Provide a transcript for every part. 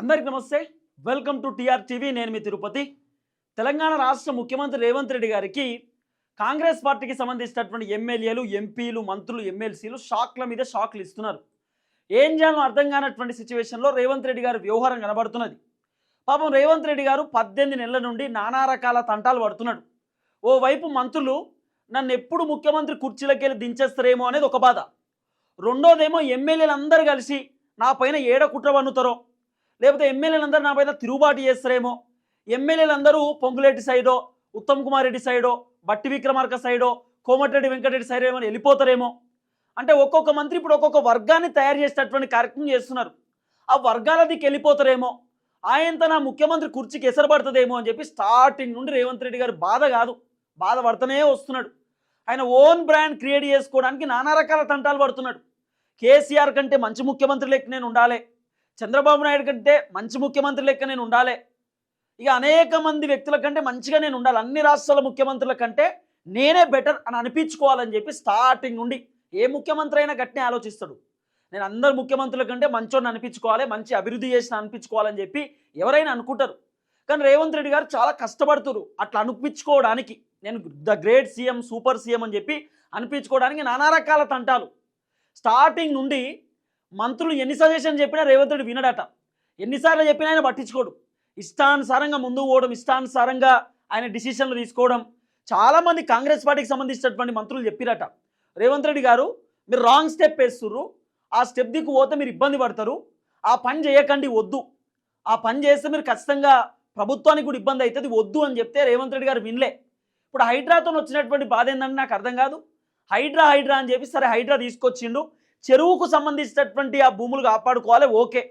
అందరికి నమస్తే. Welcome to TR TV. నేను మీ తిరుపతి. తెలంగాణ రాష్ట్ర ముఖ్యమంత్రి రేవంత్ రెడ్డి గారికి కాంగ్రెస్ పార్టీకి సంబంధించినటువంటి ఎమ్మెల్యేలు ఎంపీలు మంత్రులు ఎమ్మెల్సీలు షాక్ల మీద షాక్లు ఇస్తున్నారు. ఏం చేయాలో అర్థం కానటువంటి సిచ్యువేషన్లో రేవంత్ రెడ్డి గారి వ్యవహారం కనబడుతున్నది. పాపం రేవంత్ రెడ్డి గారు పద్దెనిమిది నెలల నుండి నానా రకాల తంటాలు పడుతున్నాడు. ఓవైపు మంత్రులు నన్ను ఎప్పుడు ముఖ్యమంత్రి కుర్చీలకి వెళ్ళి దించేస్తారేమో అనేది ఒక బాధ. రెండోదేమో ఎమ్మెల్యేలు అందరూ కలిసి నా పైన ఏడ కుట్ర పన్నుతారో లేకపోతే ఎమ్మెల్యేలందరూ నా పైన తిరుగుబాటు చేస్తారేమో? ఎమ్మెల్యేలందరూ పొంగులేటి సైడో ఉత్తమ్ కుమార్ రెడ్డి సైడో బట్టి విక్రమార్క సైడో కోమటిరెడ్డి వెంకటరెడ్డి సైడ్ ఏమో వెళ్ళిపోతారేమో? అంటే ఒక్కొక్క మంత్రి ఇప్పుడు ఒక్కొక్క వర్గాన్ని తయారు చేసేటటువంటి కార్యక్రమం చేస్తున్నారు. ఆ వర్గాల దిక్కు వెళ్ళిపోతారేమో? ఆయనతో నా ముఖ్యమంత్రి కుర్చీకి ఎసరబడుతుందేమో అని చెప్పి స్టార్టింగ్ నుండి రేవంత్ రెడ్డి గారు బాధ కాదు. బాధపడుతూనే వస్తున్నాడు. ఆయన ఓన్ బ్రాండ్ క్రియేట్ చేసుకోవడానికి నానా రకాల తంటాలు పడుతున్నాడు. కేసీఆర్ కంటే మంచి ముఖ్యమంత్రి లెక్క నేను ఉండాలి. చంద్రబాబు నాయుడు కంటే మంచి ముఖ్యమంత్రి లెక్క నేను ఉండాలి. ఇక అనేక మంది వ్యక్తుల కంటే మంచిగా నేను ఉండాలి. అన్ని రాష్ట్రాల ముఖ్యమంత్రుల కంటే నేనే బెటర్ అని అనిపించుకోవాలని చెప్పి స్టార్టింగ్ నుండి ఏ ముఖ్యమంత్రి అయినా గట్టినే ఆలోచిస్తాడు. నేను అందరు ముఖ్యమంత్రుల కంటే మంచోడిని అనిపించుకోవాలి మంచి అభివృద్ధి చేసిన అనిపించుకోవాలని చెప్పి ఎవరైనా అనుకుంటారు. కానీ రేవంత్ రెడ్డి గారు చాలా కష్టపడుతున్నారు అట్లా అనిపించుకోవడానికి నేను the great CM super CM అని చెప్పి అనిపించుకోవడానికి నానా రకాల తంటాలు. స్టార్టింగ్ నుండి మంత్రులు ఎన్ని సజెషన్ చెప్పినా రేవంత్ రెడ్డి వినడట. ఎన్నిసార్లు చెప్పినా ఆయన పట్టించుకోడు. ఇష్టానుసారంగా ముందుకు పోవడం ఇష్టానుసారంగా ఆయన డిసిషన్లు తీసుకోవడం. చాలామంది కాంగ్రెస్ పార్టీకి సంబంధించినటువంటి మంత్రులు చెప్పిరట. రేవంత్ రెడ్డి గారు మీరు రాంగ్ స్టెప్ వేస్తుర్రు. ఆ స్టెప్ దిక్కు పోతే మీరు ఇబ్బంది పడతారు. ఆ పని చేయకండి వద్దు. ఆ పని చేస్తే మీరు ఖచ్చితంగా ప్రభుత్వానికి కూడా ఇబ్బంది అవుతుంది వద్దు అని చెప్తే రేవంత్ రెడ్డి గారు వినలే. ఇప్పుడు హైడ్రాతో వచ్చినటువంటి బాధ ఏంటంటే నాకు అర్థం కాదు. హైడ్రా హైడ్రా అని చెప్పి సరే హైడ్రా తీసుకొచ్చిండు. చెరువుకు సంబంధించినటువంటి ఆ భూములు కాపాడుకోవాలి ఓకే.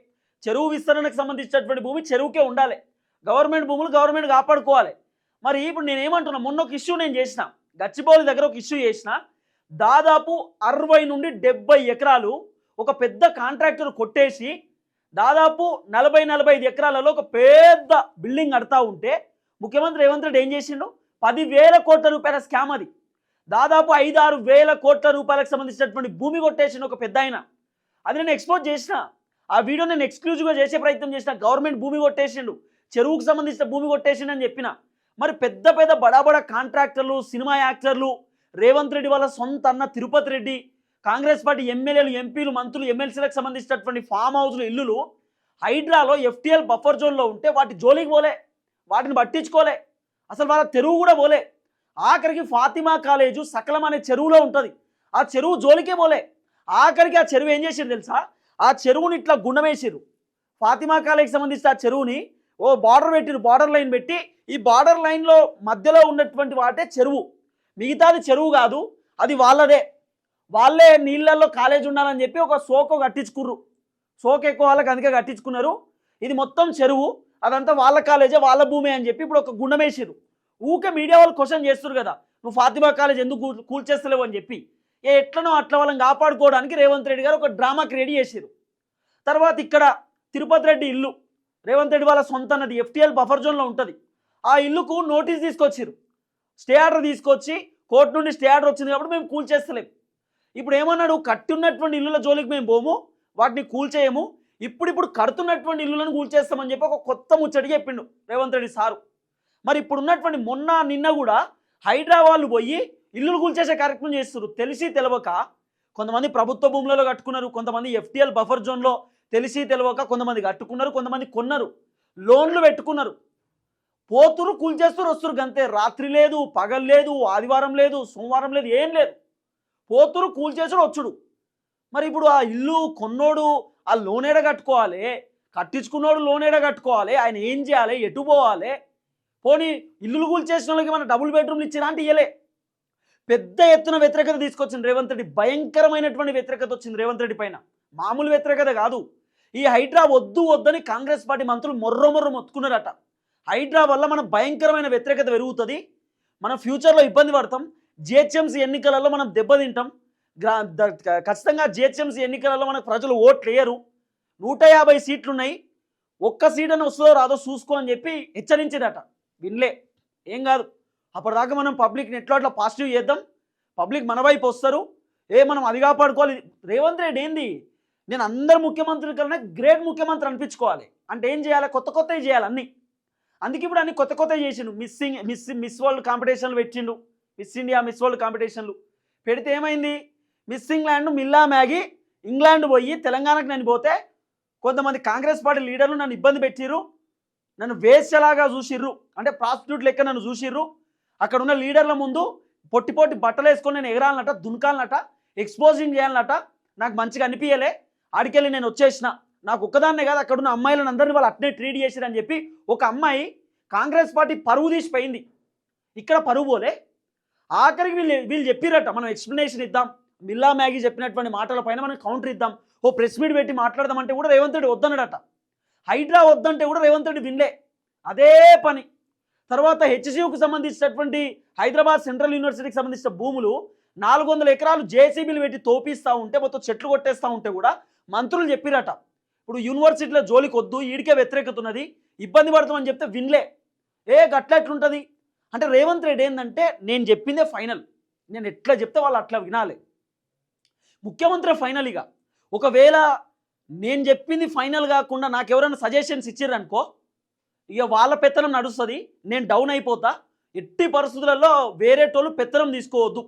చెరువు విస్తరణకు సంబంధించినటువంటి భూమి చెరువుకే ఉండాలి. గవర్నమెంట్ భూములు గవర్నమెంట్ కాపాడుకోవాలి. మరి ఇప్పుడు నేను ఏమంటున్నా మొన్న ఒక ఇష్యూ నేను చేసిన గచ్చిబౌలి దగ్గర ఒక ఇష్యూ చేసిన దాదాపు అరవై నుండి డెబ్బై ఎకరాలు ఒక పెద్ద కాంట్రాక్టర్ కొట్టేసి దాదాపు నలభై నలభై ఐదు ఎకరాలలో ఒక పెద్ద బిల్డింగ్ కడతా ఉంటే ముఖ్యమంత్రి రేవంత్ రెడ్డి ఏం చేసిండు? పదివేల కోట్ల రూపాయల స్కామ్ అది. దాదాపు ఐదు ఆరు వేల కోట్ల రూపాయలకు సంబంధించినటువంటి భూమి కొట్టేసిన ఒక పెద్ద ఆయన. అది నేను ఎక్స్పోజ్ చేసిన. ఆ వీడియో నేను ఎక్స్క్లూజివ్గా చేసే ప్రయత్నం చేసిన. గవర్నమెంట్ భూమి కొట్టేసిండు. చెరువుకు సంబంధించిన భూమి కొట్టేసిండు అని చెప్పిన. మరి పెద్ద పెద్ద బడా బడా కాంట్రాక్టర్లు సినిమా యాక్టర్లు రేవంత్ రెడ్డి వాళ్ళ సొంత అన్న తిరుపతి రెడ్డి కాంగ్రెస్ పార్టీ ఎమ్మెల్యేలు ఎంపీలు మంత్రులు ఎమ్మెల్సీలకు సంబంధించినటువంటి ఫామ్ హౌస్లు ఇల్లులు హైడ్రాలో ఎఫ్టీఎల్ బఫర్ జోన్లో ఉంటే వాటి జోలికి పోలే. వాటిని పట్టించుకోలే. అసలు వాళ్ళ తెరువు కూడా పోలే. ఆఖరికి ఫాతిమా కాలేజు సకలం అనే చెరువులో ఉంటుంది. ఆ చెరువు జోలికే పోలే. ఆఖరికి ఆ చెరువు ఏం చేసిరు తెలుసా? ఆ చెరువుని ఇట్లా గుండమేసిరు ఫాతిమా కాలేజ్కి సంబంధించిన ఆ చెరువుని ఓ బార్డర్ పెట్టిరు బార్డర్ లైన్ పెట్టి. ఈ బార్డర్ లైన్లో మధ్యలో ఉన్నటువంటి వాటే చెరువు. మిగతాది చెరువు కాదు అది వాళ్ళదే. వాళ్ళే నీళ్ళల్లో కాలేజ్ ఉండాలని చెప్పి ఒక సోక కట్టించుకుర్రు. సోక ఎక్కువ వాళ్ళకి అందుకే కట్టించుకున్నారు. ఇది మొత్తం చెరువు అదంతా వాళ్ళ కాలేజే వాళ్ళ భూమి అని చెప్పి ఇప్పుడు ఒక గుండమేసిరు ఊకే మీడియా వాళ్ళు క్వశ్చన్ చేస్తారు కదా. నువ్వు ఫాతిమా కాలేజ్ ఎందుకు కూల్- కూల్చేస్తలేవు అని చెప్పి. ఏ ఎట్లనో అట్ల వాళ్ళని కాపాడుకోవడానికి రేవంత్ రెడ్డి గారు ఒక డ్రామా క్రియేట్ చేశారు తర్వాత ఇక్కడ తిరుపతి రెడ్డి ఇల్లు. రేవంత్ రెడ్డి వాళ్ళ సొంత అన్నది ఎఫ్టీఎల్ బఫర్ జోన్లో ఉంటుంది. ఆ ఇల్లుకు నోటీస్ తీసుకొచ్చారు స్టే ఆర్డర్ తీసుకొచ్చి కోర్టు నుండి స్టే ఆర్డర్ వచ్చింది కాబట్టి మేము కూల్చేస్తలేం ఇప్పుడు ఏమన్నాడు? కట్టున్నటువంటి ఇల్లుల జోలికి మేము పోము వాటిని కూల్చేయము ఇప్పుడిప్పుడు కడుతున్నటువంటి ఇల్లులను కూల్చేస్తామని చెప్పి ఒక కొత్త ముచ్చటి చెప్పిండు రేవంత్ రెడ్డి సారు. మరి ఇప్పుడు ఉన్నటువంటి మొన్న నిన్న కూడా హైడ్రా వాళ్ళు పోయి ఇల్లులు కూల్చేసే కార్యక్రమం చేస్తున్నారు. తెలిసి తెలవక కొంతమంది ప్రభుత్వ భూములలో కట్టుకున్నారు కొంతమంది ఎఫ్టీఎల్ బఫర్ జోన్లో తెలిసి తెలవక కొంతమంది కట్టుకున్నారు కొంతమంది కొన్నారు. లోన్లు పెట్టుకున్నారు. పోతురు కూల్చేస్తారు వస్తారు గంతే. రాత్రి లేదు పగలు లేదు ఆదివారం లేదు సోమవారం లేదు ఏం లేదు. పోతురు కూల్చేసుడు వచ్చుడు. మరి ఇప్పుడు ఆ ఇల్లు కొన్నోడు ఆ లోన్ ఏడ కట్టుకోవాలి? కట్టించుకున్నోడు లోనేడ కట్టుకోవాలి? ఆయన ఏం చేయాలి? ఎటు పోవాలి? పోనీ ఇల్లులు కూల్చేసిన వాళ్ళకి మన డబుల్ బెడ్రూమ్లు ఇచ్చినా అంటే ఇయ్యలే. పెద్ద ఎత్తున వ్యతిరేకత తీసుకొచ్చింది రేవంత్ రెడ్డి భయంకరమైనటువంటి వ్యతిరేకత వచ్చింది రేవంత్ రెడ్డి పైన. మామూలు వ్యతిరేకత కాదు. ఈ హైడ్రా వద్దు వద్దని కాంగ్రెస్ పార్టీ మంత్రులు మొర్ర మొర్ర మొత్తుకున్నారట. హైడ్రా వల్ల మనం భయంకరమైన వ్యతిరేకత పెరుగుతుంది. మనం ఫ్యూచర్లో ఇబ్బంది పడతాం. జిహెచ్ఎంసీ ఎన్నికలలో మనం దెబ్బతింటాం గ్రా ద- ఖచ్చితంగా జిహెచ్ఎంసీ ఎన్నికలలో మనకు ప్రజలు ఓట్లు వేయరు. నూట యాభై సీట్లు ఉన్నాయి ఒక్క సీట్ అని వస్తుందో రాదో చూసుకో అని చెప్పి హెచ్చరించిందట వినలే. ఏం కాదు. అప్పటిదాకా మనం పబ్లిక్ని ఎట్లా అట్లా పాజిటివ్ చేద్దాం? పబ్లిక్ మన వైపు వస్తారు. ఏ మనం అది కాపాడుకోవాలి. రేవంత్ రెడ్డి ఏంది? నేను అందరు ముఖ్యమంత్రుల కన్నా గ్రేట్ ముఖ్యమంత్రి అనిపించుకోవాలి. అంటే ఏం చేయాలి? కొత్త కొత్తవి చేయాలి అన్నీ. అందుకే ఇప్పుడు అన్ని కొత్త కొత్తవి చేసిండు. మిస్సింగ్ మిస్ మిస్ వరల్డ్ కాంపిటీషన్లు పెట్టిండు. మిస్ ఇండియా మిస్ వరల్డ్ కాంపిటీషన్లు. పెడితే ఏమైంది? Miss England Milla Magee England పోయి తెలంగాణకు నేను పోతే కొంతమంది కాంగ్రెస్ పార్టీ లీడర్లు నన్ను ఇబ్బంది పెట్టిర్రు. నన్ను వేసేలాగా చూసిర్రు. అంటే ప్రాస్టిట్యూట్ లెక్క నన్ను చూసిర్రు. అక్కడ ఉన్న లీడర్ల ముందు పొట్టి పొట్టి బట్టలు వేసుకొని నేను ఎగరాలనట దునకాలనట ఎక్స్పోజింగ్ చేయాలనట నాకు మంచిగా అనిపించలే ఆడికెళ్ళి నేను వచ్చేసిన. నాకు ఒక్కదాన్నే కాదు అక్కడ ఉన్న అమ్మాయిలను అందరినీ వాళ్ళు అట్నే ట్రీట్ చేసిరని చెప్పి ఒక అమ్మాయి కాంగ్రెస్ పార్టీ పరువు తీసిపోయింది ఇక్కడ పరువు పోలే. ఆఖరికి వీళ్ళు వీళ్ళు చెప్పిరట మనం ఎక్స్ప్లెనేషన్ ఇద్దాం. మిల్లా మ్యాగీ చెప్పినటువంటి మాటల పైన మనం కౌంటర్ ఇద్దాం. ఓ ప్రెస్ మీట్ పెట్టి మాట్లాడదామంటే కూడా రేవంత్ రెడ్డి వద్దన్నాడట. హైడ్రా వద్దంటే కూడా రేవంత్ రెడ్డి వినలే. అదే పని. తర్వాత హెచ్సియుకు సంబంధించినటువంటి హైదరాబాద్ సెంట్రల్ యూనివర్సిటీకి సంబంధించిన భూములు నాలుగు వందల ఎకరాలు జేసీబీలు పెట్టి తోపిస్తూ ఉంటే మొత్తం చెట్లు కొట్టేస్తూ ఉంటే కూడా మంత్రులు చెప్పిరట. ఇప్పుడు యూనివర్సిటీలో జోలికి వద్దు ఈడికే వ్యతిరేకత ఉన్నది ఇబ్బంది పడుతామని చెప్తే వినలే. ఏ గట్లెట్లుంటుంది? అంటే రేవంత్ రెడ్డి ఏంటంటే నేను చెప్పిందే ఫైనల్. నేను ఎట్లా చెప్తే వాళ్ళు అట్లా వినాలి. ముఖ్యమంత్రి ఫైనల్ ఇక. ఒకవేళ నేను చెప్పింది ఫైనల్ కాకుండా నాకు ఎవరైనా సజెషన్స్ ఇచ్చారనుకో ఇక వాళ్ళ పెత్తనం నడుస్తుంది నేను డౌన్ అయిపోతా. ఎట్టి పరిస్థితులలో వేరేటోళ్ళు పెత్తనం తీసుకోవద్దు.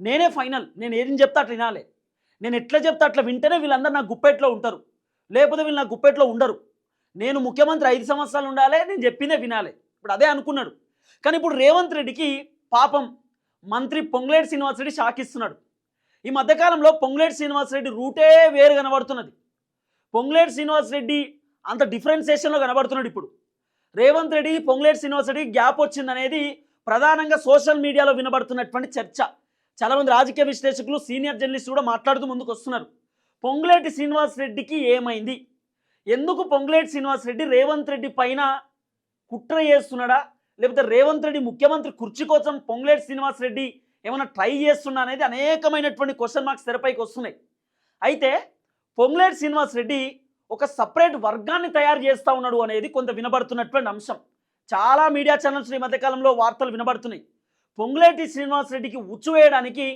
నేనే ఫైనల్. నేను ఏం చెప్తా అట్లా వినాలి. నేను ఎట్లా చెప్తా అట్లా వింటేనే వీళ్ళందరూ నా గుప్పెట్లో ఉంటారు. లేకపోతే వీళ్ళు నా గుప్పెట్లో ఉండరు. నేను ముఖ్యమంత్రి ఐదు సంవత్సరాలు ఉండాలి నేను చెప్పిందే వినాలి. ఇప్పుడు అదే అనుకున్నాడు. కానీ ఇప్పుడు రేవంత్ రెడ్డికి పాపం మంత్రి పొంగులేటి శ్రీనివాసరెడ్డి షాక్ ఇస్తున్నాడు ఈ మధ్యకాలంలో పొంగులేటి శ్రీనివాసరెడ్డి రూటే వేరు కనబడుతున్నది. పొంగులేటి శ్రీనివాసరెడ్డి అంత డిఫరెన్సియేషన్లో కనబడుతున్నాడు ఇప్పుడు. రేవంత్ రెడ్డి పొంగులేటి శ్రీనివాసరెడ్డి గ్యాప్ వచ్చిందనేది ప్రధానంగా సోషల్ మీడియాలో వినబడుతున్నటువంటి చర్చ. చాలామంది రాజకీయ విశ్లేషకులు సీనియర్ జర్నలిస్టులు కూడా మాట్లాడుతూ ముందుకు వస్తున్నారు పొంగులేటి శ్రీనివాసరెడ్డికి ఏమైంది? ఎందుకు పొంగులేటి శ్రీనివాసరెడ్డి రేవంత్ రెడ్డి పైన కుట్ర చేస్తున్నాడా? లేకపోతే రేవంత్ రెడ్డి ముఖ్యమంత్రి కుర్చీ కోసం పొంగులేటి శ్రీనివాసరెడ్డి ఏమైనా ట్రై చేస్తున్నా అనేది అనేకమైనటువంటి క్వశ్చన్ మార్క్స్ తెరపైకి వస్తున్నాయి. అయితే పొంగులేటి శ్రీనివాసరెడ్డి ఒక సపరేట్ వర్గాన్ని తయారు చేస్తూ ఉన్నాడు అనేది కొంత వినబడుతున్నటువంటి అంశం. చాలా మీడియా ఛానల్స్ ఈ మధ్యకాలంలో వార్తలు వినబడుతున్నాయి. పొంగులేటి శ్రీనివాసరెడ్డికి ఉచ్చు వేయడానికి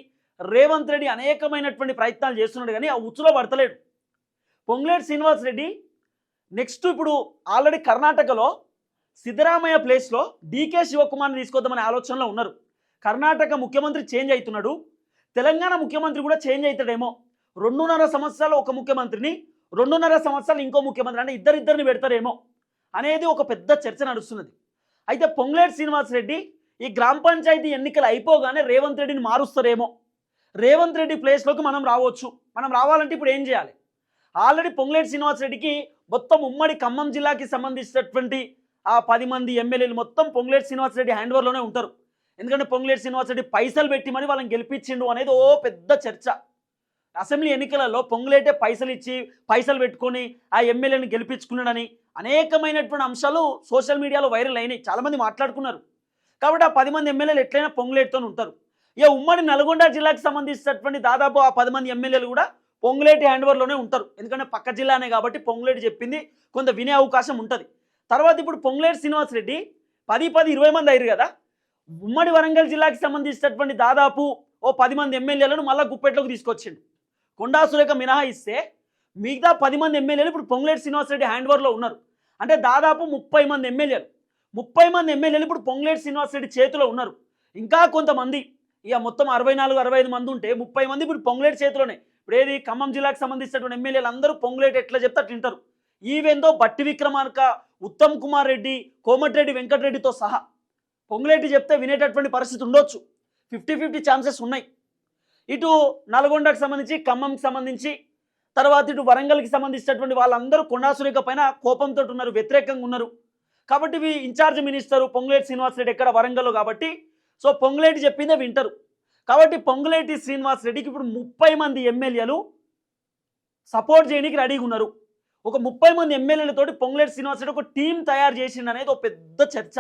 రేవంత్ రెడ్డి అనేకమైనటువంటి ప్రయత్నాలు చేస్తున్నాడు కానీ ఆ ఉచ్చులో పడతలేడు. పొంగులేటి శ్రీనివాసరెడ్డి నెక్స్ట్ ఇప్పుడు ఆల్రెడీ కర్ణాటకలో సిద్ధరామయ్య ప్లేస్లో డీకే శివకుమార్ని తీసుకొద్దామనే ఆలోచనలో ఉన్నారు. కర్ణాటక ముఖ్యమంత్రి చేంజ్ అవుతున్నాడు. తెలంగాణ ముఖ్యమంత్రి కూడా చేంజ్ అవుతాడేమో. రెండున్నర సంవత్సరాలు ఒక ముఖ్యమంత్రిని రెండున్నర సంవత్సరాలు ఇంకో ముఖ్యమంత్రి అంటే ఇద్దరిద్దరిని పెడతారేమో అనేది ఒక పెద్ద చర్చ నడుస్తున్నది. అయితే పొంగులేటి శ్రీనివాసరెడ్డి ఈ గ్రామ పంచాయతీ ఎన్నికలు అయిపోగానే రేవంత్ రెడ్డిని మారుస్తారేమో. రేవంత్ రెడ్డి ప్లేస్లోకి మనం రావచ్చు. మనం రావాలంటే ఇప్పుడు ఏం చేయాలి? ఆల్రెడీ పొంగులేటి శ్రీనివాసరెడ్డికి మొత్తం ఉమ్మడి ఖమ్మం జిల్లాకి సంబంధించినటువంటి ఆ పది మంది ఎమ్మెల్యేలు మొత్తం పొంగులేటి శ్రీనివాసరెడ్డి హ్యాండ్ ఓవర్లోనే ఉంటారు. ఎందుకంటే పొంగులేటి శ్రీనివాసరెడ్డి పైసలు పెట్టి మరి వాళ్ళని గెలిపించిండు అనేది ఓ పెద్ద చర్చ. అసెంబ్లీ ఎన్నికలలో పొంగులేటే పైసలు ఇచ్చి పైసలు పెట్టుకొని ఆ ఎమ్మెల్యేని గెలిపించుకున్నాడని అనేకమైనటువంటి అంశాలు సోషల్ మీడియాలో వైరల్ అయినాయి. చాలామంది మాట్లాడుకున్నారు. కాబట్టి ఆ పది మంది ఎమ్మెల్యేలు ఎట్లయినా పొంగులేటితో ఉంటారు. ఇక ఉమ్మడి నల్గొండ జిల్లాకి సంబంధించినటువంటి దాదాపు ఆ పది మంది ఎమ్మెల్యేలు కూడా పొంగులేటి హ్యాండ్ఓవర్లోనే ఉంటారు. ఎందుకంటే పక్క జిల్లానే కాబట్టి పొంగులేటి చెప్పింది కొంత వినే అవకాశం ఉంటుంది. తర్వాత ఇప్పుడు పొంగులేటి శ్రీనివాసరెడ్డి పది పది ఇరవై మంది అయ్యారు కదా. ఉమ్మడి వరంగల్ జిల్లాకి సంబంధించినటువంటి దాదాపు ఓ పది మంది ఎమ్మెల్యేలను మళ్ళీ గుప్పెట్లోకి తీసుకొచ్చిండు. కొండా సురేఖ మినహాయిస్తే మిగతా పది మంది ఎమ్మెల్యేలు ఇప్పుడు పొంగులేటి శ్రీనివాసరెడ్డి హ్యాండ్ ఓవర్లో ఉన్నారు. అంటే దాదాపు ముప్పై మంది ఎమ్మెల్యేలు. ముప్పై మంది ఎమ్మెల్యేలు ఇప్పుడు పొంగులేటి శ్రీనివాసరెడ్డి చేతిలో ఉన్నారు. ఇంకా కొంతమంది ఇక మొత్తం అరవై నాలుగు అరవై ఐదు మంది ఉంటే ముప్పై మంది ఇప్పుడు పొంగులేటి చేతిలోనే. ఇప్పుడు ఏది ఖమ్మం జిల్లాకు సంబంధించినటువంటి ఎమ్మెల్యేలు అందరూ పొంగులేటి ఎట్లా చెప్తే అట్లా వింటారు ఈవెందో బట్టి విక్రమార్క ఉత్తమ్ కుమార్ రెడ్డి కోమటిరెడ్డి వెంకటరెడ్డితో సహా పొంగులేటి చెప్తే వినేటటువంటి పరిస్థితి ఉండొచ్చు. ఫిఫ్టీ ఫిఫ్టీ ఛాన్సెస్ ఉన్నాయి. ఇటు నల్గొండకు సంబంధించి ఖమ్మంకి సంబంధించి తర్వాత ఇటు వరంగల్కి సంబంధించినటువంటి వాళ్ళందరూ కొండాసురేఖ పైన కోపంతో ఉన్నారు వ్యతిరేకంగా ఉన్నారు. కాబట్టి ఇవి ఇన్ఛార్జ్ మినిస్టర్ పొంగులేటి శ్రీనివాసరెడ్డి ఎక్కడ వరంగల్లో కాబట్టి సో పొంగులేటి చెప్పిందే వింటారు. కాబట్టి పొంగులేటి శ్రీనివాసరెడ్డికి ఇప్పుడు ముప్పై మంది ఎమ్మెల్యేలు సపోర్ట్ చేయడానికి రెడీగా ఉన్నారు. ఒక ముప్పై మంది ఎమ్మెల్యేలతోటి పొంగులేటి శ్రీనివాసరెడ్డి ఒక టీం తయారు చేసిండు అనేది ఒక పెద్ద చర్చ.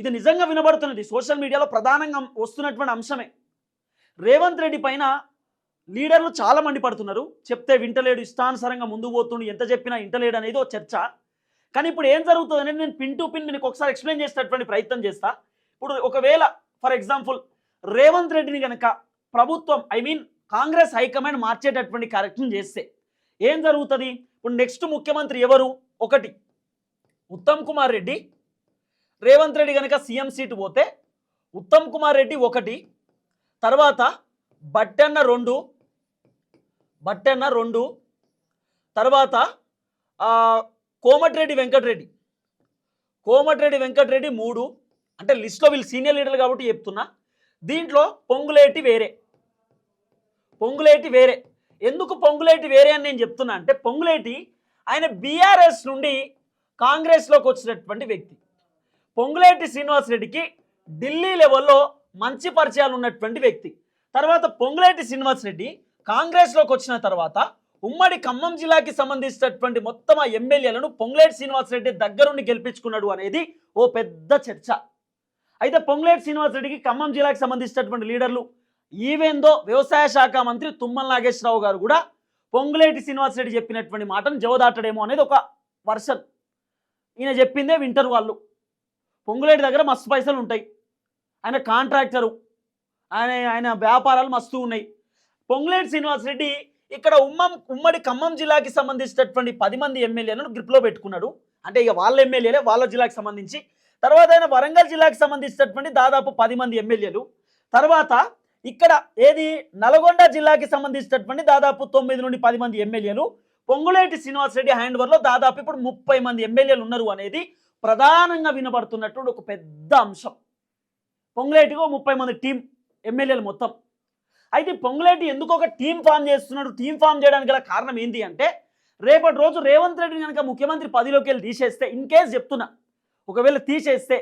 ఇది నిజంగా వినబడుతున్నది. సోషల్ మీడియాలో ప్రధానంగా వస్తున్నటువంటి అంశమే. రేవంత్ రెడ్డి పైన లీడర్లు చాలా మంది పడుతున్నారు. చెప్తే వింటలేడు ఇష్టానుసారంగా ముందు పోతుండు ఎంత చెప్పినా వింటలేడు అనేది ఒక చర్చ. కానీ ఇప్పుడు ఏం జరుగుతుంది అనేది నేను పిన్ టు పిన్ మీకు ఒకసారి ఎక్స్ప్లెయిన్ చేసేటటువంటి ప్రయత్నం చేస్తా. ఇప్పుడు ఒకవేళ ఫర్ ఎగ్జాంపుల్ రేవంత్ రెడ్డిని కనుక ప్రభుత్వం I mean Congress high command మార్చేటటువంటి కార్యక్రమం చేస్తే ఏం జరుగుతుంది? ఇప్పుడు నెక్స్ట్ ముఖ్యమంత్రి ఎవరు? ఒకటి ఉత్తమ్ కుమార్ రెడ్డి. రేవంత్ రెడ్డి కనుక సీఎం సీటు పోతే ఉత్తమ్ కుమార్ రెడ్డి ఒకటి తర్వాత బట్టన్న రెండు బట్టన్న రెండు తర్వాత కోమటిరెడ్డి వెంకటరెడ్డి. కోమటిరెడ్డి వెంకటరెడ్డి మూడు అంటే లిస్ట్లో వీళ్ళు సీనియర్ లీడర్లు కాబట్టి చెప్తున్నా. దీంట్లో పొంగులేటి వేరే. పొంగులేటి వేరే. ఎందుకు పొంగులేటి వేరే అని నేను చెప్తున్నా అంటే పొంగులేటి ఆయన బీఆర్ఎస్ నుండి కాంగ్రెస్లోకి వచ్చినటువంటి వ్యక్తి. పొంగులేటి శ్రీనివాసరెడ్డికి ఢిల్లీ లెవెల్లో మంచి పరిచయాలు ఉన్నటువంటి వ్యక్తి. తర్వాత పొంగులేటి శ్రీనివాసరెడ్డి కాంగ్రెస్లోకి వచ్చిన తర్వాత ఉమ్మడి ఖమ్మం జిల్లాకి సంబంధించినటువంటి మొత్తం ఆ ఎమ్మెల్యేలను పొంగులేటి శ్రీనివాసరెడ్డి దగ్గరుండి గెలిపించుకున్నాడు అనేది ఓ పెద్ద చర్చ. అయితే పొంగులేటి శ్రీనివాసరెడ్డికి ఖమ్మం జిల్లాకి సంబంధించినటువంటి లీడర్లు ఈవెందో వ్యవసాయ శాఖ మంత్రి తుమ్మల నాగేశ్వరరావు గారు కూడా పొంగులేటి శ్రీనివాసరెడ్డి చెప్పినటువంటి మాటను జవదాటడేమో అనేది ఒక వర్షన్. ఈయన చెప్పిందే వింటారు వాళ్ళు. పొంగులేటి దగ్గర మస్తు పైసలు ఉంటాయి ఆయన కాంట్రాక్టరు. ఆయన ఆయన వ్యాపారాలు మస్తు ఉన్నాయి. పొంగులేటి శ్రీనివాసరెడ్డి ఇక్కడ ఉమ్మం ఉమ్మడి ఖమ్మం జిల్లాకి సంబంధించినటువంటి పది మంది ఎమ్మెల్యేలను గ్రిప్లో పెట్టుకున్నాడు. అంటే ఇక వాళ్ళ ఎమ్మెల్యేలే వాళ్ళ జిల్లాకి సంబంధించి. తర్వాత ఆయన వరంగల్ జిల్లాకి సంబంధించినటువంటి దాదాపు పది మంది ఎమ్మెల్యేలు. తర్వాత ఇక్కడ ఏది? నల్గొండ జిల్లాకి సంబంధించినటువంటి దాదాపు తొమ్మిది నుండి పది మంది ఎమ్మెల్యేలు. పొంగులేటి శ్రీనివాసరెడ్డి హ్యాండ్ ఓవర్లో దాదాపు ఇప్పుడు ముప్పై మంది ఎమ్మెల్యేలు ఉన్నారు అనేది ప్రధానంగా వినబడుతున్నటువంటి ఒక పెద్ద అంశం. పొంగులేటిగా ముప్పై మంది టీం ఎమ్మెల్యేలు మొత్తం. అయితే పొంగులేటి ఎందుకు ఒక టీం ఫామ్ చేస్తున్నాడు? టీం ఫామ్ చేయడానికి గల కారణం ఏంటి అంటే రేపటి రోజు రేవంత్ రెడ్డిని కనుక ముఖ్యమంత్రి పదిలోకి వెళ్ళి తీసేస్తే ఇన్ కేస్ చెప్తున్నా ఒకవేళ తీసేస్తే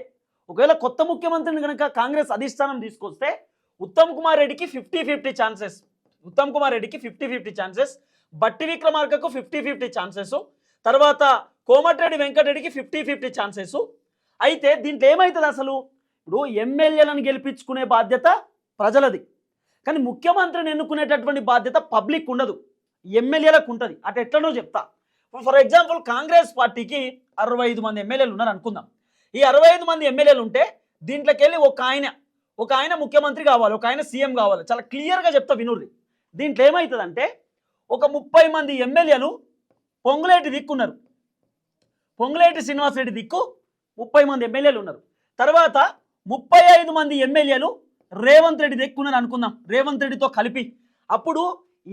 ఒకవేళ కొత్త ముఖ్యమంత్రిని కనుక కాంగ్రెస్ అధిష్టానం తీసుకొస్తే ఉత్తమ్ కుమార్ రెడ్డికి fifty fifty chances Uttam Kumar రెడ్డికి ఫిఫ్టీ ఫిఫ్టీ ఛాన్సెస్ బట్టి విక్రమార్కకు ఫిఫ్టీ ఫిఫ్టీ ఛాన్సెస్ తర్వాత కోమటిరెడ్డి వెంకటరెడ్డికి ఫిఫ్టీ ఫిఫ్టీ ఛాన్సెస్. అయితే దీంట్లో ఏమవుతుంది అసలు? ఇప్పుడు ఎమ్మెల్యేలను గెలిపించుకునే బాధ్యత ప్రజలది. కానీ ముఖ్యమంత్రిని ఎన్నుకునేటటువంటి బాధ్యత పబ్లిక్ ఉండదు. ఎమ్మెల్యేలకు ఉంటుంది. అటు ఎట్లనో చెప్తా. ఫర్ ఎగ్జాంపుల్ కాంగ్రెస్ పార్టీకి అరవై ఐదు మంది ఎమ్మెల్యేలు ఉన్నారు అనుకుందాం. ఈ అరవై ఐదు మంది ఎమ్మెల్యేలు ఉంటే దీంట్లోకి వెళ్ళి ఒక ఆయన ఒక ఆయన ముఖ్యమంత్రి కావాలి ఒక ఆయన సీఎం కావాలి. చాలా క్లియర్గా చెప్తా వినుర్రి. దీంట్లో ఏమవుతుందంటే ఒక ముప్పై మంది ఎమ్మెల్యేలు పొంగులేటి దిక్కున్నారు. పొంగులేటి శ్రీనివాసరెడ్డి దిక్కు ముప్పై మంది ఎమ్మెల్యేలు ఉన్నారు. తర్వాత ముప్పై ఐదు మంది ఎమ్మెల్యేలు రేవంత్ రెడ్డి దిక్కున్నారు అనుకుందాం. రేవంత్ రెడ్డితో కలిపి. అప్పుడు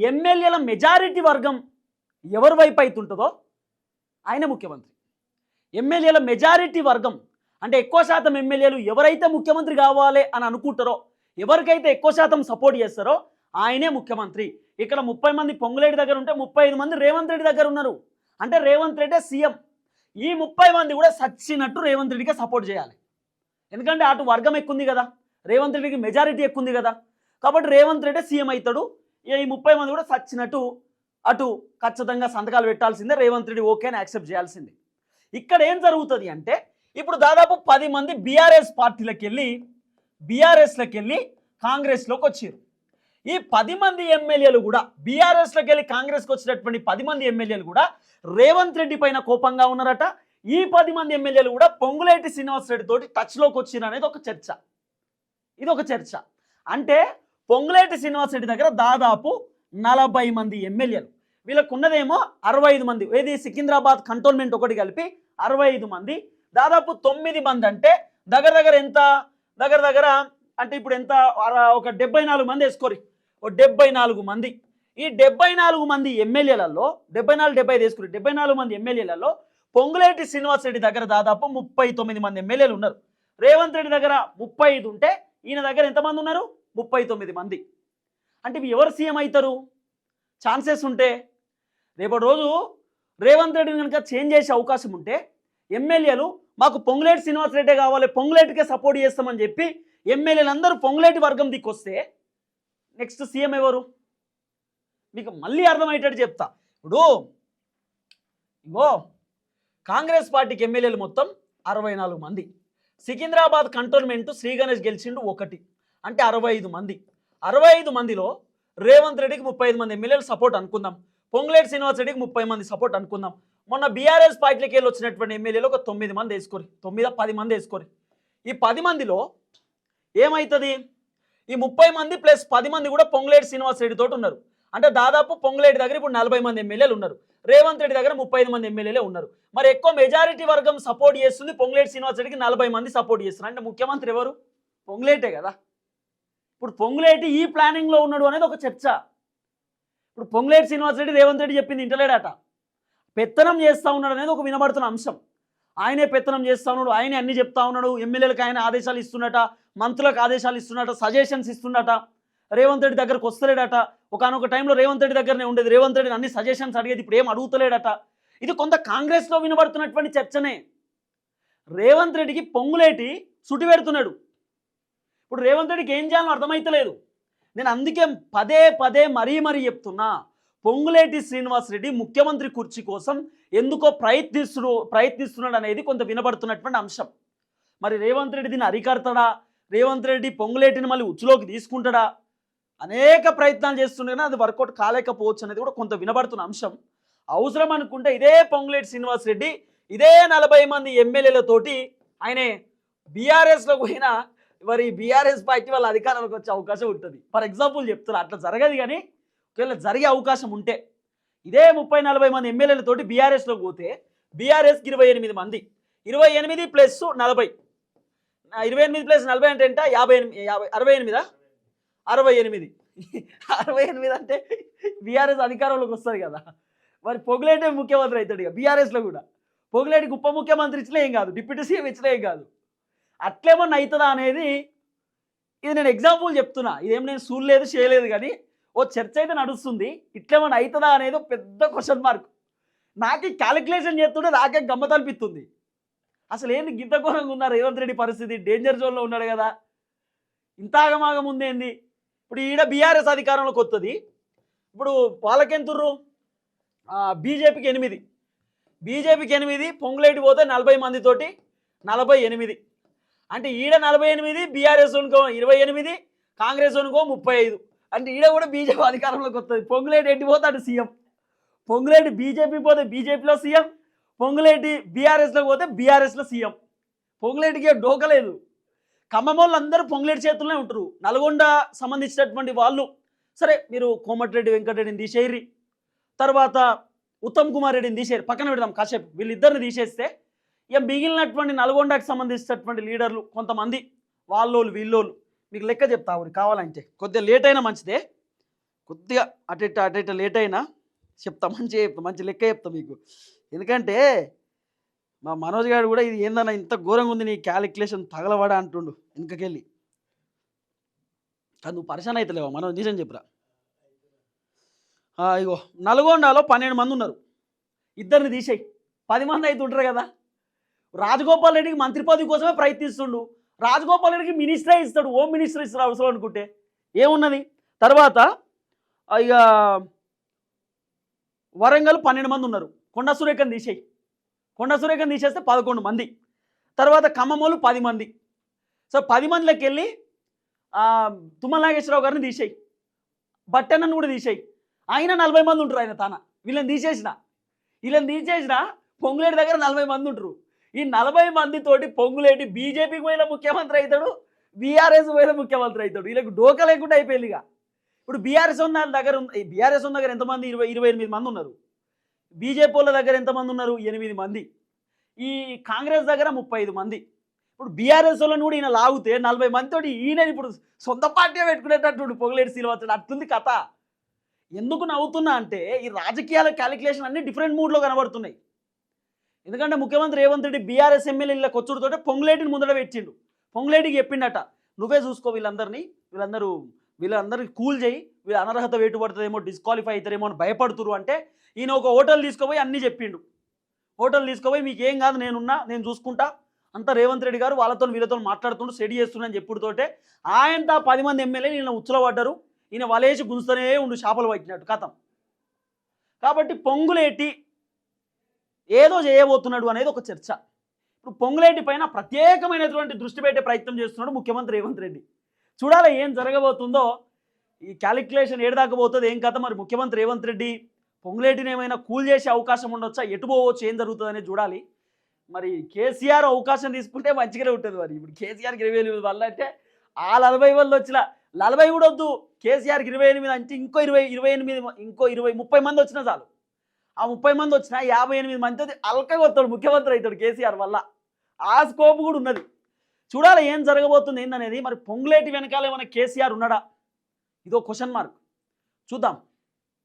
ఎమ్మెల్యేల మెజారిటీ వర్గం ఎవరి వైపు అవుతుంటుందో ఆయన ముఖ్యమంత్రి. ఎమ్మెల్యేల మెజారిటీ వర్గం అంటే ఎక్కువ శాతం ఎమ్మెల్యేలు ఎవరైతే ముఖ్యమంత్రి కావాలి అని అనుకుంటారో ఎవరికైతే ఎక్కువ శాతం సపోర్ట్ చేస్తారో ఆయనే ముఖ్యమంత్రి. ఇక్కడ ముప్పై మంది పొంగులేటి దగ్గర ఉంటే ముప్పై ఐదు మంది రేవంత్ రెడ్డి దగ్గర ఉన్నారు. అంటే రేవంత్ రెడ్డే సీఎం. ఈ ముప్పై మంది కూడా సచ్చినట్టు రేవంత్ రెడ్డికి సపోర్ట్ చేయాలి. ఎందుకంటే అటు వర్గం ఎక్కుంది కదా. రేవంత్ రెడ్డికి మెజారిటీ ఎక్కుంది కదా. కాబట్టి రేవంత్ రెడ్డి సీఎం అవుతాడు ఈ ముప్పై మంది కూడా సచ్చినట్టు అటు ఖచ్చితంగా సంతకాలు పెట్టాల్సిందే. రేవంత్ రెడ్డి ఓకే అని యాక్సెప్ట్ చేయాల్సిందే. ఇక్కడ ఏం జరుగుతుంది అంటే ఇప్పుడు దాదాపు పది మంది బీఆర్ఎస్ పార్టీలకు వెళ్ళి బీఆర్ఎస్లోకి వెళ్ళి కాంగ్రెస్లోకి వచ్చారు ఈ పది మంది ఎమ్మెల్యేలు కూడా బీఆర్ఎస్లోకి వెళ్ళి కాంగ్రెస్కి వచ్చినటువంటి పది మంది ఎమ్మెల్యేలు కూడా రేవంత్ రెడ్డి పైన కోపంగా ఉన్నారట. ఈ పది మంది ఎమ్మెల్యేలు కూడా పొంగులేటి శ్రీనివాస్ రెడ్డి తోటి టచ్లోకి వచ్చిన అనేది ఒక చర్చ. ఇది ఒక చర్చ. అంటే పొంగులేటి శ్రీనివాస్ రెడ్డి దగ్గర దాదాపు నలభై మంది ఎమ్మెల్యేలు. వీళ్ళకు ఉన్నదేమో అరవై ఐదు మంది. ఏది? సికింద్రాబాద్ కంటోన్మెంట్ ఒకటి కలిపి అరవై ఐదు మంది. దాదాపు తొమ్మిది మంది అంటే దగ్గర దగ్గర ఎంత? దగ్గర దగ్గర అంటే ఇప్పుడు ఎంత? ఒక డెబ్బై నాలుగు మంది వేసుకోరి. ఒక డెబ్బై నాలుగు మంది. ఈ డెబ్బై నాలుగు మంది ఎమ్మెల్యేలలో డెబ్బై నాలుగు డెబ్బై ఐదు డెబ్బై నాలుగు మంది ఎమ్మెల్యేలలో పొంగులేటి శ్రీనివాస్ రెడ్డి దగ్గర దాదాపు ముప్పై తొమ్మిది మంది ఎమ్మెల్యేలు ఉన్నారు. రేవంత్ రెడ్డి దగ్గర ముప్పై ఐదు ఉంటే ఈయన దగ్గర ఎంతమంది ఉన్నారు? ముప్పై తొమ్మిది మంది. అంటే ఎవరు సీఎం అవుతారు? ఛాన్సెస్ ఉంటే రేపటి రోజు రేవంత్ రెడ్డిని కనుక చేంజ్ చేసే అవకాశం ఉంటే ఎమ్మెల్యేలు మాకు పొంగులేటి శ్రీనివాస్ రెడ్డే కావాలి పొంగులేటికే సపోర్ట్ చేస్తామని చెప్పి ఎమ్మెల్యేలందరూ పొంగులేటి వర్గం దిక్కొస్తే నెక్స్ట్ సీఎం ఎవరు? మీకు మళ్ళీ అర్థమయ్యేటట్టు చెప్తా. ఇప్పుడు ఇగో కాంగ్రెస్ పార్టీకి ఎమ్మెల్యేలు మొత్తం అరవై నాలుగు మంది. సికింద్రాబాద్ కంటోన్మెంట్ శ్రీ గణేష్ గెలిచిండు ఒకటి. అంటే అరవై ఐదు మంది. అరవై ఐదు మందిలో రేవంత్ రెడ్డికి ముప్పై ఐదు మంది ఎమ్మెల్యేలు సపోర్ట్ అనుకుందాం. పొంగులేటి శ్రీనివాస్ రెడ్డికి ముప్పై మంది సపోర్ట్ అనుకుందాం. మొన్న బీఆర్ఎస్ పార్టీకి వెళ్ళి వచ్చినటువంటి ఎమ్మెల్యేలు ఒక తొమ్మిది మంది వేసుకోరు. తొమ్మిది పది మంది వేసుకోరు. ఈ పది మందిలో ఏమవుతుంది ఈ ముప్పై మంది ప్లస్ పది మంది కూడా పొంగులేటి శ్రీనివాస్ రెడ్డితో తోటి ఉన్నారు. అంటే దాదాపు పొంగులేటి దగ్గర ఇప్పుడు నలభై మంది ఎమ్మెల్యేలు ఉన్నారు. రేవంత్ రెడ్డి దగ్గర ముప్పై మంది ఎమ్మెల్యేలే ఉన్నారు. మరి ఎక్కువ మెజారిటీ వర్గం సపోర్ట్ చేస్తుంది. పొంగులేటి శ్రీనివాస్ రెడ్డికి నలభై మంది సపోర్ట్ చేస్తున్నారు. అంటే ముఖ్యమంత్రి ఎవరు? పొంగులేటే కదా. ఇప్పుడు పొంగులేటి ఈ ప్లానింగ్లో ఉన్నాడు అనేది ఒక చర్చ. ఇప్పుడు పొంగులేటి శ్రీనివాస్ రెడ్డి రేవంత్ రెడ్డి చెప్పింది ఇంటలేడట పెత్తనం చేస్తా ఉన్నాడు అనేది ఒక వినబడుతున్న అంశం. ఆయనే పెత్తనం చేస్తా ఉన్నాడు ఆయనే అన్ని చెప్తా ఉన్నాడు. ఎమ్మెల్యేలకు ఆయన ఆదేశాలు ఇస్తున్నట మంత్రులకు ఆదేశాలు ఇస్తున్నట సజెషన్స్ ఇస్తున్నట. రేవంత్ రెడ్డి దగ్గరకు వస్తలేడట. ఒకనొక టైంలో రేవంత్ రెడ్డి దగ్గరనే ఉండేది. రేవంత్ రెడ్డిని అన్ని సజెషన్స్ అడిగేది. ఇప్పుడు ఏం అడుగుతలేడట. ఇది కొంత కాంగ్రెస్లో వినబడుతున్నటువంటి చర్చనే. రేవంత్ రెడ్డికి పొంగులేటి సుటి పెడుతున్నాడు. ఇప్పుడు రేవంత్ రెడ్డికి ఏం చేయాలో అర్థమైతలేదు. నేను అందుకే పదే పదే మరీ మరీ చెప్తున్నా. పొంగులేటి శ్రీనివాస్ రెడ్డి ముఖ్యమంత్రి కుర్చీ కోసం ఎందుకో ప్రయత్నిస్తు ప్రయత్నిస్తున్నాడు అనేది కొంత వినబడుతున్నటువంటి అంశం. మరి రేవంత్ రెడ్డి దీన్ని అరికడతాడా? రేవంత్ రెడ్డి పొంగులేటిని మళ్ళీ ఉచ్చులోకి తీసుకుంటాడా? అనేక ప్రయత్నాలు చేస్తుండే కానీ అది వర్కౌట్ కాలేకపోవచ్చు అనేది కూడా కొంత వినబడుతున్న అంశం. అవసరం అనుకుంటే ఇదే పొంగులేటి శ్రీనివాస్ రెడ్డి ఇదే నలభై మంది ఎమ్మెల్యేలతోటి ఆయనే బీఆర్ఎస్లో పోయినా మరి బీఆర్ఎస్ పార్టీ వాళ్ళ అధికారంలోకి వచ్చే అవకాశం ఉంటుంది. ఫర్ ఎగ్జాంపుల్ చెప్తున్నా అట్లా జరగదు కానీ ఒకవేళ జరిగే అవకాశం ఉంటే ఇదే ముప్పై నలభై మంది ఎమ్మెల్యేలతోటి బీఆర్ఎస్లోకి పోతే బీఆర్ఎస్కి ఇరవై ఎనిమిది మంది ఇరవై ఎనిమిది ప్లస్ నలభై ఇరవై ఎనిమిది ప్లస్ నలభై అంటే ఎంత? యాభై ఎనిమిది యాభై అరవై ఎనిమిదా? అరవై ఎనిమిది. అరవై ఎనిమిది అంటే బీఆర్ఎస్ అధికారంలోకి వస్తుంది కదా. మరి పొగులేటే ముఖ్యమంత్రి అవుతాడు ఇక బీఆర్ఎస్లో కూడా. పొగులేటికి ఉప ముఖ్యమంత్రి ఇచ్చినా ఏం కాదు డిప్యూటీ సీఎం ఇచ్చినా ఏం కాదు. అట్లేమన్నా అవుతుందా అనేది ఇది నేను ఎగ్జాంపుల్ చెప్తున్నా. ఇదేం నేను చూడలేదు చేయలేదు కానీ ఓ చర్చ అయితే నడుస్తుంది. ఇట్లేమన్నా అవుతుందా అనేది ఒక పెద్ద క్వశ్చన్ మార్క్ నాకే క్యాలిక్యులేషన్ చేస్తుంటే నాకే గమ్మత అనిపిస్తుంది. అసలు ఏంది గింత ఘోరంగా ఉన్నారు రేవంత్ రెడ్డి పరిస్థితి? డేంజర్ జోన్లో ఉన్నాడు కదా. ఇంత ఆగమాగం ఉందేంది? ఇప్పుడు ఈడ బీఆర్ఎస్ అధికారంలోకి వస్తుంది ఇప్పుడు వాళ్ళకెంతుర్రు బీజేపీకి ఎనిమిది. బీజేపీకి ఎనిమిది పొంగులేటి పోతే నలభై మందితోటి నలభై ఎనిమిది. అంటే ఈడ నలభై ఎనిమిది బీఆర్ఎస్ అనుకో ఇరవై ఎనిమిది కాంగ్రెస్ అనుకో ముప్పై ఐదు. అంటే ఈడ కూడా బీజేపీ అధికారంలోకి వస్తుంది పొంగులేటి ఎట్టి పోతే అటు సీఎం. పొంగులేటి బీజేపీ పోతే బీజేపీలో సీఎం. పొంగులేటి బీఆర్ఎస్లో పోతే బీఆర్ఎస్లో సీఎం. పొంగులేటికి డోకలేదు ఖమ్మం వాళ్ళందరూ పొంగులేటి చేతుల్లోనే ఉంటారు. నల్గొండ సంబంధించినటువంటి వాళ్ళు సరే మీరు కోమటిరెడ్డి వెంకటరెడ్డిని తీసేయరి తర్వాత ఉత్తమ్ కుమార్ రెడ్డిని తీసేయరు పక్కన పెడదాం కాసేపు. వీళ్ళిద్దరిని తీసేస్తే ఇక మిగిలినటువంటి నల్గొండకు సంబంధించినటువంటి లీడర్లు కొంతమంది వాళ్ళోళ్ళు వీళ్ళోళ్ళు. మీకు లెక్క చెప్తా ఊరి కావాలంటే. కొద్దిగా లేట్ అయినా మంచిదే. కొద్దిగా అటు ఇటు అటు ఇటు లేట్ అయినా చెప్తా. మంచిగా చెప్తా. మంచి లెక్క చెప్తా మీకు. ఎందుకంటే మా మనోజ్ గారు కూడా ఇది ఏందన్నా ఇంత ఘోరంగా ఉంది నీ క్యాలిక్యులేషన్ తగలవాడా అంటుండు వెనకకెళ్ళి. కానీ నువ్వు పరిశాన్ అవుతలేవా మనోజ్ నిజం చెప్పురా. ఇగో నల్గొండలో పన్నెండు మంది ఉన్నారు. ఇద్దరిని తీసేయి. పది మంది అయితే ఉంటారు కదా. రాజగోపాల్ రెడ్డికి మంత్రి పదవి కోసమే ప్రయత్నిస్తుండు. రాజగోపాల్ రెడ్డికి మినిస్టరే ఇస్తాడు. హోమ్ మినిస్టర్ ఇస్తాడు అవసరం అనుకుంటే. ఏమున్నది? తర్వాత ఇక వరంగల్ పన్నెండు మంది ఉన్నారు. కొండ సురేఖను తీసేయి. కొండ సురేఖను తీసేస్తే పదకొండు మంది. తర్వాత ఖమ్మమోలు పది మంది. సో పది మందిలోకి వెళ్ళి ఆ, తుమ్మల నాగేశ్వరరావు గారిని తీసేయి. బట్టన్నను కూడా తీసేయి. ఆయన నలభై మంది ఉంటారు ఆయన తన. వీళ్ళని తీసేసిన. వీళ్ళని తీసేసిన పొంగులేటి దగ్గర నలభై మంది ఉంటారు. ఈ నలభై మందితోటి పొంగులేటి బీజేపీకి పోయిన ముఖ్యమంత్రి అవుతాడు బీఆర్ఎస్ పోయిన ముఖ్యమంత్రి అవుతాడు వీళ్ళకి డోకా లేకుండా అయిపోయింది ఇక. ఇప్పుడు బీఆర్ఎస్ ఉన్న దగ్గర బీఆర్ఎస్ ఉన్న దగ్గర ఎంతమంది? ఇరవై ఇరవై ఎనిమిది మంది ఉన్నారు. బీజేపీ వాళ్ళ దగ్గర ఎంతమంది ఉన్నారు? ఎనిమిది మంది. ఈ కాంగ్రెస్ దగ్గర ముప్పై మంది. ఇప్పుడు బీఆర్ఎస్ వాళ్ళని కూడా ఈయన లాగితే నలభై మందితోటి ఈయన ఇప్పుడు సొంత పార్టీ పెట్టుకునేటట్టు పొగలేడు శ్రీనివాసుడు అట్టుంది కథ. ఎందుకు నవ్వుతున్నా అంటే ఈ రాజకీయాల క్యాలిక్యులేషన్ అన్ని డిఫరెంట్ మూడ్లో కనబడుతున్నాయి. ఎందుకంటే ముఖ్యమంత్రి రేవంత్ రెడ్డి బీఆర్ఎస్ ఎమ్మెల్యేల కొచ్చుడుతోటే పొంగులేటిని ముందర పెట్టిండు. పొంగులేటికి చెప్పిండట నువ్వే చూసుకో వీళ్ళందరినీ. వీళ్ళందరూ వీళ్ళందరికీ కూల్ చేయి వీళ్ళ అనర్హత వేటు పడుతుందేమో డిస్క్వాలిఫై అవుతారేమో అని భయపడుతురు అంటే ఈయన ఒక హోటల్ తీసుకుపోయి అన్నీ చెప్పిండు. హోటల్ తీసుకుపోయి మీకు ఏం కాదు నేనున్నా నేను చూసుకుంటా అంతా రేవంత్ రెడ్డి గారు వాళ్ళతో వీళ్ళతో మాట్లాడుతుంటూ సెడి చేస్తున్నా అని చెప్పుడుతోటే ఆయనతో పది మంది ఎమ్మెల్యే ఈయన ఉచ్చలబడ్డారు ఈయన వలేసి గుంజుతూనే ఉండు చేపలు పట్టినట్టు కథం. కాబట్టి పొంగులేటి ఏదో చేయబోతున్నాడు అనేది ఒక చర్చ. ఇప్పుడు పొంగులేటి పైన ప్రత్యేకమైనటువంటి దృష్టి పెట్టే ప్రయత్నం చేస్తున్నాడు ముఖ్యమంత్రి రేవంత్ రెడ్డి. చూడాలి ఏం జరగబోతుందో? ఈ క్యాలిక్యులేషన్ ఏడదాకపోతుంది ఏం కథ మరి? ముఖ్యమంత్రి రేవంత్ రెడ్డి పొంగులేటిని ఏమైనా కూల్ చేసే అవకాశం ఉండొచ్చా? ఎటు పోవచ్చు? ఏం జరుగుతుంది అనేది చూడాలి. మరి కేసీఆర్ అవకాశం తీసుకుంటే మంచిగానే ఉంటుంది మరి. ఇప్పుడు కేసీఆర్కి ఇరవై ఎనిమిది వల్ల అంటే ఆ నలభై వల్ల వచ్చిన నలభై కూడా వద్దు. కేసీఆర్కి ఇరవై ఎనిమిది అంటే ఇంకో ఇరవై ఇరవై ఎనిమిది ఇంకో ఇరవై ముప్పై మంది వచ్చినా చాలు. ఆ ముప్పై మంది వచ్చినా యాభై ఎనిమిది మంది అల్కగా వస్తాడు ముఖ్యమంత్రి అవుతాడు కేసీఆర్ వల్ల. ఆ స్కోప్ కూడా ఉన్నది. చూడాలి ఏం జరగబోతుంది ఏందనేది. మరి పొంగులేటి వెనకాల ఏమైనా కేసీఆర్ ఉన్నాడా? ఇదో క్వశ్చన్ మార్క్ చూద్దాం.